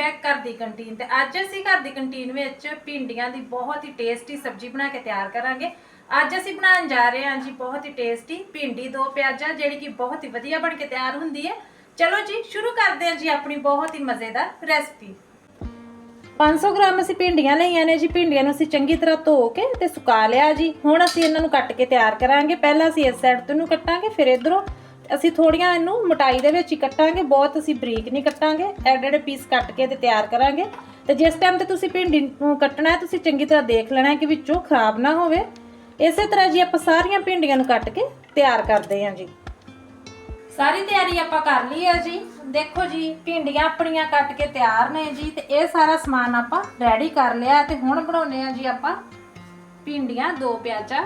ਹੈ ਘਰ ਦੀ ਕੰਟੀਨ ਤੇ। ਅੱਜ ਅਸੀਂ ਘਰ ਦੀ ਕੰਟੀਨ ਵਿੱਚ ਭਿੰਡੀਆਂ ਦੀ ਬਹੁਤ ਹੀ ਟੇਸਟੀ ਸਬਜ਼ੀ ਬਣਾ ਕੇ ਤਿਆਰ ਕਰਾਂਗੇ। ਅੱਜ ਅਸੀਂ ਬਣਾਉਣ ਜਾ ਰਹੇ ਹਾਂ ਜੀ ਬਹੁਤ ਹੀ ਟੇਸਟੀ ਭਿੰਡੀ, ਦੋ ਪਿਆਜ਼ਾ, ਜਿਹੜੀ ਕਿ ਬਹੁਤ ਹੀ ਵਧੀਆ ਬਣ ਕੇ ਤਿਆਰ ਹੁੰਦੀ ਹੈ। ਚਲੋ ਜੀ, ਸ਼ੁਰੂ ਕਰਦੇ ਹਾਂ ਜੀ ਆਪਣੀ ਬਹੁਤ ਹੀ ਮਜ਼ੇਦਾਰ ਰੈਸਪੀ 500 ਗ੍ਰਾਮ ਅਸੀਂ ਭਿੰਡੀਆਂ ਲਈਆਂ ਨੇ ਜੀ। ਭਿੰਡੀਆਂ ਨੂੰ ਅਸੀਂ ਚੰਗੀ ਤਰ੍ਹਾਂ ਧੋ ਕੇ ਤੇ ਸੁਕਾ ਲਿਆ ਜੀ। ਹੁਣ ਅਸੀਂ ਇਹਨਾਂ ਨੂੰ ਕੱਟ ਕੇ ਤਿਆਰ ਕਰਾਂਗੇ। ਪਹਿਲਾਂ ਅਸੀਂ ਇਸ ਸਾਈਡ ਤੋਂ ਨੂੰ ਕੱਟਾਂਗੇ, ਫਿਰ ਇਧਰੋਂ ਅਸੀਂ ਥੋੜੀਆਂ ਇਹਨੂੰ ਮੋਟਾਈ ਦੇ ਵਿੱਚ ਹੀ ਕੱਟਾਂਗੇ, ਬਹੁਤ ਅਸੀਂ ਬਰੀਕ ਨਹੀਂ ਕੱਟਾਂਗੇ, ਐਡੇ ਐਡੇ ਪੀਸ ਕੱਟ ਕੇ ਤੇ ਤਿਆਰ ਕਰਾਂਗੇ। ਤੇ ਜਿਸ ਟਾਈਮ ਤੇ ਤੁਸੀਂ ਭਿੰਡੀ ਨੂੰ ਕੱਟਣਾ ਹੈ, ਤੁਸੀਂ ਚੰਗੀ ਤਰ੍ਹਾਂ ਦੇਖ ਲੈਣਾ ਕਿ ਵਿੱਚੋਂ ਖਰਾਬ ਨਾ ਹੋਵੇ। ਇਸੇ ਤਰ੍ਹਾਂ ਜੀ ਆਪਾਂ ਸਾਰੀਆਂ ਭਿੰਡੀਆਂ ਨੂੰ ਕੱਟ ਕੇ ਤਿਆਰ ਕਰਦੇ ਹਾਂ ਜੀ। ਸਾਰੀ ਤਿਆਰੀ ਆਪਾਂ ਕਰ ਲਈ ਹੈ ਜੀ। ਦੇਖੋ ਜੀ, ਭਿੰਡੀਆਂ ਆਪਣੀਆਂ ਕੱਟ ਕੇ ਤਿਆਰ ਨੇ ਜੀ, ਤੇ ਇਹ ਸਾਰਾ ਸਮਾਨ ਆਪਾਂ ਰੈਡੀ ਕਰ ਲਿਆ ਤੇ ਹੁਣ ਬਣਾਉਨੇ ਆ ਜੀ ਆਪਾਂ ਭਿੰਡੀਆਂ, ਦੋ ਪਿਆਜ਼ਾ।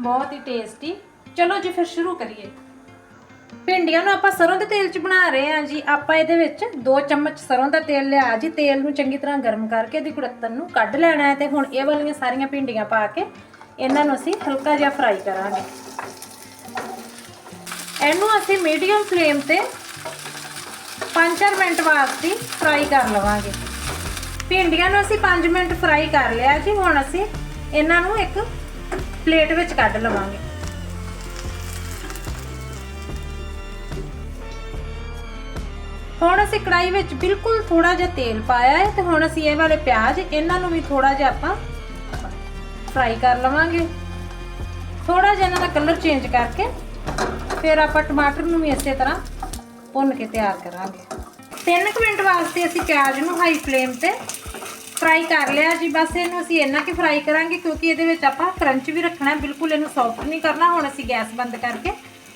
ਬਹੁਤ ਹੀ ਟੇਸਟੀ ਚਲੋ ਜੀ, ਫਿਰ ਸ਼ੁਰੂ ਕਰੀਏ। ਭਿੰਡੀਆਂ ਨੂੰ ਆਪਾਂ ਸਰੋਂ ਦੇ ਤੇਲ 'ਚ ਬਣਾ ਰਹੇ ਹਾਂ ਜੀ। ਆਪਾਂ ਇਹਦੇ ਵਿੱਚ 2 ਚਮਚ ਸਰੋਂ ਦਾ ਤੇਲ ਲਿਆ ਜੀ। ਤੇਲ ਨੂੰ ਚੰਗੀ ਤਰ੍ਹਾਂ ਗਰਮ ਕਰਕੇ ਇਹਦੀ ਕੁੜੱਤਨ ਨੂੰ ਕੱਢ ਲੈਣਾ ਹੈ ਤੇ ਹੁਣ ਇਹ ਵਾਲੀਆਂ ਸਾਰੀਆਂ ਭਿੰਡੀਆਂ ਪਾ ਕੇ ਇਹਨਾਂ ਨੂੰ ਅਸੀਂ ਹਲਕਾ ਜਿਹਾ ਫਰਾਈ ਕਰਾਂਗੇ। ਇਹਨੂੰ ਅਸੀਂ ਮੀਡੀਅਮ ਫਲੇਮ ਤੇ 5-4 ਮਿੰਟ ਵਾਸਤੇ ਫਰਾਈ ਕਰ ਲਵਾਂਗੇ। ਭਿੰਡੀਆਂ ਨੂੰ ਅਸੀਂ 5 ਮਿੰਟ ਫਰਾਈ ਕਰ ਲਿਆ ਜੀ। ਹੁਣ ਅਸੀਂ ਇਹਨਾਂ ਨੂੰ ਇੱਕ ਪਲੇਟ ਵਿੱਚ ਕੱਢ ਲਵਾਂਗੇ। ਹੁਣ ਅਸੀਂ ਕੜਾਈ ਵਿੱਚ ਬਿਲਕੁਲ ਥੋੜਾ ਜਿਹਾ ਤੇਲ ਪਾਇਆ ਹੈ ਤੇ ਹੁਣ ਅਸੀਂ ਇਹ ਵਾਲੇ ਪਿਆਜ਼, ਇਹਨਾਂ ਨੂੰ ਵੀ ਥੋੜਾ ਜਿਹਾ ਆਪਾਂ ਫਰਾਈ ਕਰ ਲਵਾਂਗੇ। ਥੋੜਾ ਜਿਹਾ ਇਹਨਾਂ ਦਾ ਕਲਰ ਚੇਂਜ ਕਰਕੇ ਫਿਰ ਆਪਾਂ ਟਮਾਟਰ ਨੂੰ ਵੀ ਇਸੇ ਤਰ੍ਹਾਂ ਭੁੰਨ ਕੇ ਤਿਆਰ ਕਰਾਂਗੇ। 3 ਮਿੰਟ ਵਾਸਤੇ ਅਸੀਂ ਪਿਆਜ਼ ਨੂੰ ਹਾਈ ਫਲੇਮ ਤੇ ਫਰਾਈ ਕਰ ਲਿਆ ਜੀ। ਬਸ ਇਹਨੂੰ ਅਸੀਂ ਇੰਨਾ ਕਿ ਫਰਾਈ ਕਰਾਂਗੇ ਕਿਉਂਕਿ ਇਹਦੇ ਵਿੱਚ ਆਪਾਂ ਕਰੰਚ ਵੀ ਰੱਖਣਾ ਬਿਲਕੁਲ ਇਹਨੂੰ ਸੌਫਟ ਨਹੀਂ ਕਰਨਾ। ਹੁਣ ਅਸੀਂ ਗੈਸ ਬੰਦ ਕਰਕੇ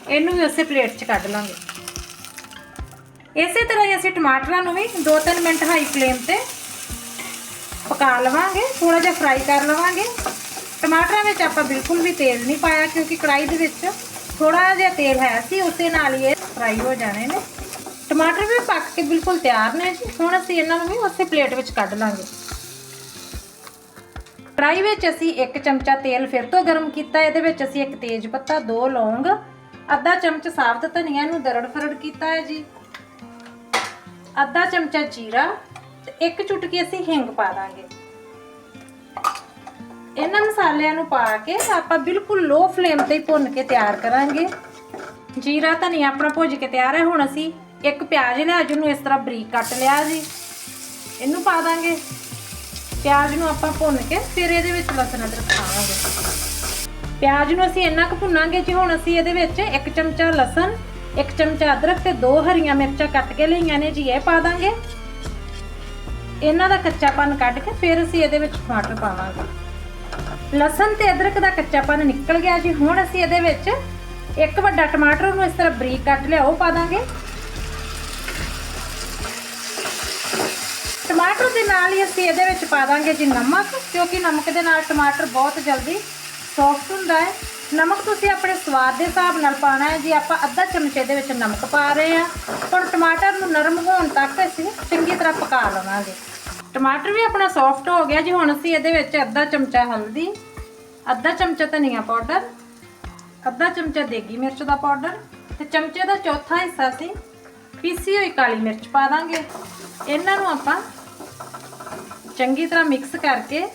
ਇਹਨੂੰ ਵੀ ਉਸੇ ਪਲੇਟ 'ਚ ਕੱਢ ਲਾਂਗੇ। ਇਸੇ ਤਰ੍ਹਾਂ ਹੀ ਅਸੀਂ ਟਮਾਟਰਾਂ ਨੂੰ ਵੀ 2-3 ਮਿੰਟ ਹਾਈ ਫਲੇਮ ਤੇ ਪਕਾ ਲਵਾਂਗੇ ਥੋੜਾ ਜਿਹਾ ਫਰਾਈ ਕਰ ਲਵਾਂਗੇ। ਟਮਾਟਰਾਂ ਵਿੱਚ ਆਪਾਂ ਬਿਲਕੁਲ ਵੀ ਤੇਲ ਨਹੀਂ ਪਾਇਆ ਕਿਉਂਕਿ ਕੜਾਈ ਦੇ ਵਿੱਚ ਥੋੜਾ ਜਿਹਾ ਤੇਲ ਹੈ ਸੀ, ਉਸੇ ਨਾਲ ਹੀ ਇਹ ਫਰਾਈ ਹੋ ਜਾਣੇ ਨੇ। ਟਮਾਟਰ ਵੀ ਪੱਕ ਕੇ ਬਿਲਕੁਲ ਤਿਆਰ ਨੇ ਜੀ। ਹੁਣ ਅਸੀਂ ਇਹਨਾਂ ਨੂੰ ਵੀ ਉਸੇ ਪਲੇਟ ਵਿੱਚ ਕੱਢ ਲਾਂਗੇ। ਕੜਾਈ ਵਿੱਚ ਅਸੀਂ 1 ਚਮਚਾ ਤੇਲ ਫਿਰ ਤੋਂ ਗਰਮ ਕੀਤਾ। ਇਹਦੇ ਵਿੱਚ ਅਸੀਂ ਇੱਕ ਤੇਜ ਪੱਤਾ, ਦੋ ਲੌਂਗ, ਅੱਧਾ ਚਮਚ ਸਾਬਤ ਧਨੀਆ ਨੂੰ ਦਰੜ ਫਰੜ ਕੀਤਾ ਹੈ ਜੀ। ਅੱਧਾ ਚਮਚਾ ਜੀਰਾ ਤੇ ਇੱਕ ਚੁਟਕੀ ਅਸੀਂ ਹਿੰਗ ਪਾ ਦਾਂਗੇ। ਇਹਨਾਂ ਮਸਾਲਿਆਂ ਨੂੰ ਪਾ ਕੇ ਆਪਾਂ ਬਿਲਕੁਲ ਲੋ ਫਲੇਮ ਤੇ ਭੁੰਨ ਕੇ ਤਿਆਰ ਕਰਾਂਗੇ। ਜੀਰਾ ਧਨੀਆ ਆਪਣਾ ਭੁੱਜ ਕੇ ਤਿਆਰ ਹੈ, ਹੁਣ ਅਸੀਂ ਇੱਕ ਪਿਆਜ਼ ਲਿਆ ਜਿਹਨੂੰ ਇਸ ਤਰ੍ਹਾਂ ਬਰੀਕ ਕੱਟ ਲਿਆ ਜੀ। ਇਹਨੂੰ ਪਾ ਦਾਂਗੇ। ਪਿਆਜ਼ ਨੂੰ ਆਪਾਂ ਭੁੰਨ ਕੇ ਫਿਰ ਇਹਦੇ ਵਿੱਚ ਲਸਣ ਅਦਰਕ ਪਾਵਾਂਗੇ। ਪਿਆਜ਼ ਨੂੰ ਅਸੀਂ ਇੰਨਾ ਕੁ ਭੁੰਨਾਂਗੇ ਜੀ, ਹੁਣ ਅਸੀਂ ਇਹਦੇ ਵਿੱਚ ਇੱਕ ਚਮਚਾ ਲਸਣ ਇੱਕ ਚਮਚਾ ਅਦਰਕ ਤੇ ਦੋ ਹਰੀਆਂ ਮਿਰਚਾਂ ਕੱਟ ਕੇ ਲਈਆਂ ਨੇ ਜੀ, ਇਹ ਪਾ ਦਾਂਗੇ। ਇਹਨਾਂ ਦਾ ਕੱਚਾਪਨ ਕੱਢ ਕੇ ਫਿਰ ਅਸੀਂ ਇਹਦੇ ਵਿੱਚ ਟਮਾਟਰ ਪਾਵਾਂਗੇ। ਲਸਣ ਤੇ ਅਦਰਕ ਦਾ ਕੱਚਾਪਨ ਨਿਕਲ ਗਿਆ ਜੀ, ਹੁਣ ਅਸੀਂ ਇਹਦੇ ਵਿੱਚ ਇੱਕ ਵੱਡਾ ਟਮਾਟਰ ਨੂੰ ਇਸ ਤਰ੍ਹਾਂ ਬਰੀਕ ਕੱਟ ਲਿਆ, ਉਹ ਪਾ ਦਾਂਗੇ। ਟਮਾਟਰ ਦੇ ਨਾਲ ਹੀ ਅਸੀਂ ਇਹਦੇ ਵਿੱਚ ਪਾ ਦਾਂਗੇ ਜੀ ਨਮਕ, ਕਿਉਂਕਿ ਨਮਕ ਦੇ ਨਾਲ ਟਮਾਟਰ ਬਹੁਤ ਜਲਦੀ ਸੌਫਟ ਹੁੰਦਾ ਹੈ। ਨਮਕ ਤੁਸੀਂ ਆਪਣੇ ਸਵਾਦ ਦੇ ਹਿਸਾਬ ਨਾਲ ਪਾਣਾ ਹੈ। ਜੀ ਆਪਾਂ ਅੱਧਾ ਚਮਚੇ ਦੇ ਵਿੱਚ ਨਮਕ ਪਾ ਰਹੇ ਹਾਂ, ਹੁਣ ਟਮਾਟਰ ਨੂੰ ਨਰਮ ਹੋਣ ਤੱਕ ਅਸੀਂ ਚੰਗੀ ਤਰ੍ਹਾਂ ਪਕਾ ਲਵਾਂਗੇ। ਟਮਾਟਰ ਵੀ ਆਪਣਾ ਸੌਫਟ ਹੋ ਗਿਆ ਜੀ, ਹੁਣ ਅਸੀਂ ਇਹਦੇ ਵਿੱਚ ਅੱਧਾ ਚਮਚਾ ਹਲਦੀ, ਅੱਧਾ ਚਮਚਾ ਧਨੀਆ ਪਾਊਡਰ, ਅੱਧਾ ਚਮਚਾ ਦੇਗੀ ਮਿਰਚ ਦਾ ਪਾਊਡਰ ਤੇ ਚਮਚੇ ਦਾ ਚੌਥਾ ਹਿੱਸਾ ਅਸੀਂ ਪੀਸੀ ਹੋਈ ਕਾਲੀ ਮਿਰਚ ਪਾ ਦਾਂਗੇ। ਇਹਨਾਂ ਨੂੰ ਆਪਾਂ ਚੰਗੀ ਤਰ੍ਹਾਂ ਮਿਕਸ ਕਰਕੇ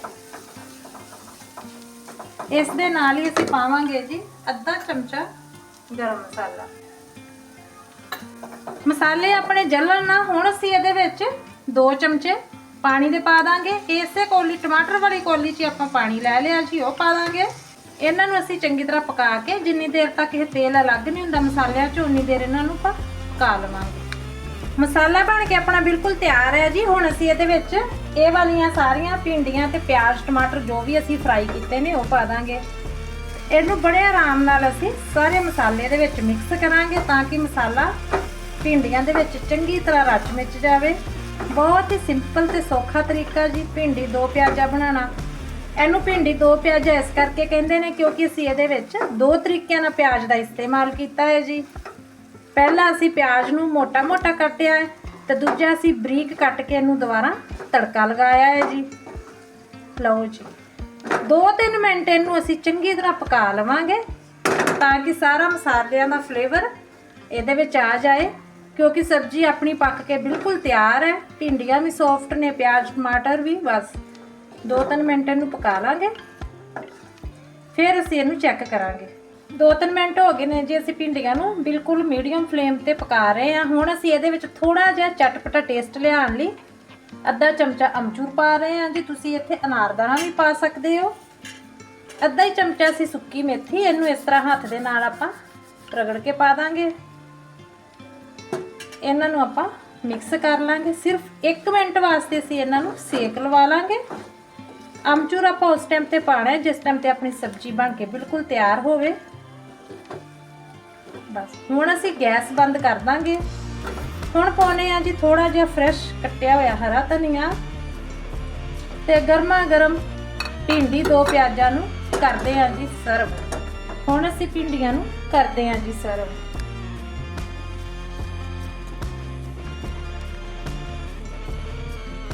ਇਸ ਦੇ ਨਾਲ ਹੀ ਅਸੀਂ ਪਾਵਾਂਗੇ ਜੀ ਅੱਧਾ ਚਮਚਾ ਗਰਮ ਮਸਾਲਾ। ਮਸਾਲੇ ਆਪਣੇ ਜਲਣ ਨਾ, ਹੁਣ ਅਸੀਂ ਇਹਦੇ ਵਿੱਚ 2 ਚਮਚੇ ਪਾਣੀ ਦੇ ਪਾ ਦਾਂਗੇ। ਇਸੇ ਕੋਲੀ, ਟਮਾਟਰ ਵਾਲੀ ਕੋਲੀ 'ਚ ਆਪਾਂ ਪਾਣੀ ਲੈ ਲਿਆ ਜੀ, ਉਹ ਪਾ ਦਾਂਗੇ। ਇਹਨਾਂ ਨੂੰ ਅਸੀਂ ਚੰਗੀ ਤਰ੍ਹਾਂ ਪਕਾ ਕੇ, ਜਿੰਨੀ ਦੇਰ ਤੱਕ ਇਹ ਤੇਲ ਅਲੱਗ ਨਹੀਂ ਹੁੰਦਾ ਮਸਾਲਿਆਂ ਚ, ਉਨੀ ਦੇਰ ਇਹਨਾਂ ਨੂੰ ਆਪਾਂ ਪਕਾ ਲਵਾਂਗੇ। ਮਸਾਲਾ ਬਣ ਕੇ ਆਪਣਾ ਬਿਲਕੁਲ ਤਿਆਰ ਹੈ ਜੀ। ਹੁਣ ਅਸੀਂ ਇਹਦੇ ਵਿੱਚ ਇਹ ਵਾਲੀਆਂ ਸਾਰੀਆਂ ਭਿੰਡੀਆਂ ਤੇ ਪਿਆਜ਼, ਟਮਾਟਰ ਜੋ ਵੀ ਅਸੀਂ ਫਰਾਈ ਕੀਤੇ ਨੇ, ਉਹ ਪਾ ਦਾਂਗੇ। ਇਹਨੂੰ ਬੜੇ ਆਰਾਮ ਨਾਲ ਅਸੀਂ ਸਾਰੇ ਮਸਾਲੇ ਦੇ ਵਿੱਚ ਮਿਕਸ ਕਰਾਂਗੇ ਤਾਂ ਕਿ ਮਸਾਲਾ ਭਿੰਡੀਆਂ ਦੇ ਵਿੱਚ ਚੰਗੀ ਤਰ੍ਹਾਂ ਰਚ ਮਿਚ ਜਾਵੇ। ਬਹੁਤ ਹੀ ਸਿੰਪਲ ਤੇ ਸੌਖਾ ਤਰੀਕਾ ਜੀ ਭਿੰਡੀ ਦੋ ਪਿਆਜ਼ਾ ਬਣਾਉਣਾ। ਇਹਨੂੰ ਭਿੰਡੀ ਦੋ ਪਿਆਜ਼ਾ ਇਸ ਕਰਕੇ ਕਹਿੰਦੇ ਨੇ ਕਿਉਂਕਿ ਅਸੀਂ ਇਹਦੇ ਵਿੱਚ ਦੋ ਤਰੀਕਿਆਂ ਨਾਲ ਪਿਆਜ਼ ਦਾ ਇਸਤੇਮਾਲ ਕੀਤਾ ਹੈ ਜੀ। ਪਹਿਲਾਂ ਅਸੀਂ ਪਿਆਜ਼ ਨੂੰ ਮੋਟਾ-ਮੋਟਾ ਕੱਟਿਆ ਹੈ ਤੇ ਦੂਜਾ ਅਸੀਂ ਬਰੀਕ ਕੱਟ ਕੇ ਇਹਨੂੰ ਦੁਬਾਰਾ ਤੜਕਾ ਲਗਾਇਆ ਹੈ ਜੀ। ਲਓ ਜੀ। 2-3 ਮਿੰਟ ਇਹਨੂੰ ਅਸੀਂ ਚੰਗੀ ਤਰ੍ਹਾਂ ਪਕਾ ਲਵਾਂਗੇ ਤਾਂ ਕਿ ਸਾਰਾ ਮਸਾਲਿਆਂ ਦਾ ਫਲੇਵਰ ਇਹਦੇ ਵਿੱਚ ਆ ਜਾਏ, ਕਿਉਂਕਿ ਸਬਜ਼ੀ ਆਪਣੀ ਪੱਕ ਕੇ ਬਿਲਕੁਲ ਤਿਆਰ ਹੈ। ਭਿੰਡੀਆਂ ਵੀ ਸੌਫਟ ਨੇ, ਪਿਆਜ਼, ਟਮਾਟਰ ਵੀ, ਬਸ। 2-3 ਮਿੰਟ ਇਹਨੂੰ ਪਕਾ ਲਾਂਗੇ। ਫਿਰ ਅਸੀਂ ਇਹਨੂੰ ਚੈੱਕ ਕਰਾਂਗੇ। 2-3 ਮਿੰਟ ਹੋ ਗਏ ਨੇ ਜੀ ਅਸੀਂ ਭਿੰਡੀਆਂ ਨੂੰ ਬਿਲਕੁਲ ਮੀਡੀਅਮ ਫਲੇਮ ਤੇ ਪਕਾ ਰਹੇ ਹਾਂ। ਹੁਣ ਅਸੀਂ ਇਹਦੇ ਵਿੱਚ ਥੋੜਾ ਜਿਹਾ ਚਟਪਟਾ ਟੇਸਟ ਲਿਆਉਣ ਲਈ ਅੱਧਾ ਚਮਚਾ ਅਮਚੂਰ ਪਾ ਰਹੇ ਹਾਂ ਜੀ। ਤੁਸੀਂ ਇੱਥੇ ਅਨਾਰਦਾਨਾ ਵੀ ਪਾ ਸਕਦੇ ਹੋ। ਅੱਧਾ ਹੀ ਚਮਚਾ ਅਸੀਂ ਸੁੱਕੀ ਮੇਥੀ, ਇਹਨੂੰ ਇਸ ਤਰ੍ਹਾਂ ਹੱਥ ਦੇ ਨਾਲ ਆਪਾਂ ਰਗੜ ਕੇ ਪਾ ਦਾਂਗੇ। ਇਹਨਾਂ ਨੂੰ ਆਪਾਂ ਮਿਕਸ ਕਰ ਲਾਂਗੇ। ਸਿਰਫ 1 ਮਿੰਟ ਵਾਸਤੇ ਅਸੀਂ ਇਹਨਾਂ ਨੂੰ ਸੇਕ ਲਵਾ ਲਾਂਗੇ। ਅਮਚੂਰ ਆਪਾਂ ਉਸ ਟਾਈਮ ਤੇ ਪਾਣਾ ਹੈ, ਜਿਸ ਟਾਈਮ ਤੇ ਆਪਣੀ ਸਬਜ਼ੀ ਬਣ ਕੇ ਬਿਲਕੁਲ ਤਿਆਰ ਹੋਵੇ। ਬਸ। ਹੁਣ ਅਸੀਂ ਗੈਸ ਬੰਦ ਕਰ ਦਾਂਗੇ। ਹੁਣ ਪਾਉਨੇ ਆ ਜੀ ਥੋੜਾ ਜਿਹਾ ਫਰੈਸ਼ ਕੱਟਿਆ ਹੋਇਆ ਹਰਾ ਧਨੀਆ ਤੇ ਗਰਮਾ ਗਰਮ ਭਿੰਡੀ ਦੋ ਪਿਆਜ਼ਾਂ ਨੂੰ ਕਰਦੇ ਆ ਜੀ ਸਰਵ ਹੁਣ ਅਸੀਂ ਭਿੰਡੀਆਂ ਨੂੰ ਕਰਦੇ ਆ ਜੀ ਸਰਵ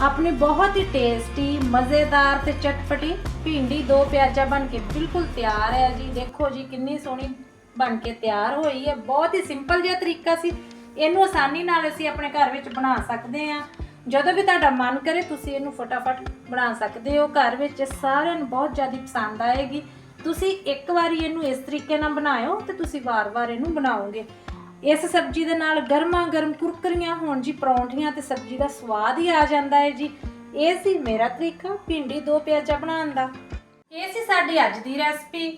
ਆਪਣੀ ਬਹੁਤ ਹੀ ਟੇਸਟੀ ਮਜ਼ੇਦਾਰ ਤੇ ਚਟਪਟੀ ਭਿੰਡੀ ਦੋ ਪਿਆਜ਼ਾ ਬਣ ਕੇ ਬਿਲਕੁਲ ਤਿਆਰ ਹੈ ਜੀ। ਦੇਖੋ ਜੀ ਕਿੰਨੀ ਸੋਹਣੀ ਬਣ ਕੇ ਤਿਆਰ ਹੋਈ ਹੈ। ਬਹੁਤ ਹੀ ਸਿੰਪਲ ਜਿਹਾ ਤਰੀਕਾ ਸੀ। ਇਹਨੂੰ ਆਸਾਨੀ ਨਾਲ ਅਸੀਂ ਆਪਣੇ ਘਰ ਵਿੱਚ ਬਣਾ ਸਕਦੇ ਹਾਂ। ਜਦੋਂ ਵੀ ਤੁਹਾਡਾ ਮਨ ਕਰੇ, ਤੁਸੀਂ ਇਹਨੂੰ ਫਟਾਫਟ ਬਣਾ ਸਕਦੇ ਹੋ। ਘਰ ਵਿੱਚ ਸਾਰਿਆਂ ਨੂੰ ਬਹੁਤ ਜ਼ਿਆਦਾ ਪਸੰਦ ਆਏਗੀ। ਤੁਸੀਂ ਇੱਕ ਵਾਰੀ ਇਹਨੂੰ ਇਸ ਤਰੀਕੇ ਨਾਲ ਬਣਾਇਓ ਤੇ ਤੁਸੀਂ ਵਾਰ-ਵਾਰ ਇਹਨੂੰ ਬਣਾਓਗੇ। ਇਸ ਸਬਜ਼ੀ ਦੇ ਨਾਲ ਗਰਮਾ ਗਰਮ ਕੁਰਕਰੀਆਂ ਹੋਣ ਜੀ, ਪਰੌਂਠੀਆਂ ਤੇ ਸਬਜ਼ੀ ਦਾ ਸਵਾਦ ਹੀ ਆ ਜਾਂਦਾ ਹੈ ਜੀ। ਇਹ ਸੀ ਮੇਰਾ ਤਰੀਕਾ, ਭਿੰਡੀ ਦੋ ਪਿਆਜ਼ਾ ਬਣਾਉਣ ਦਾ। ਇਹ ਸੀ ਸਾਡੀ ਅੱਜ ਦੀ ਰੈਸਪੀ।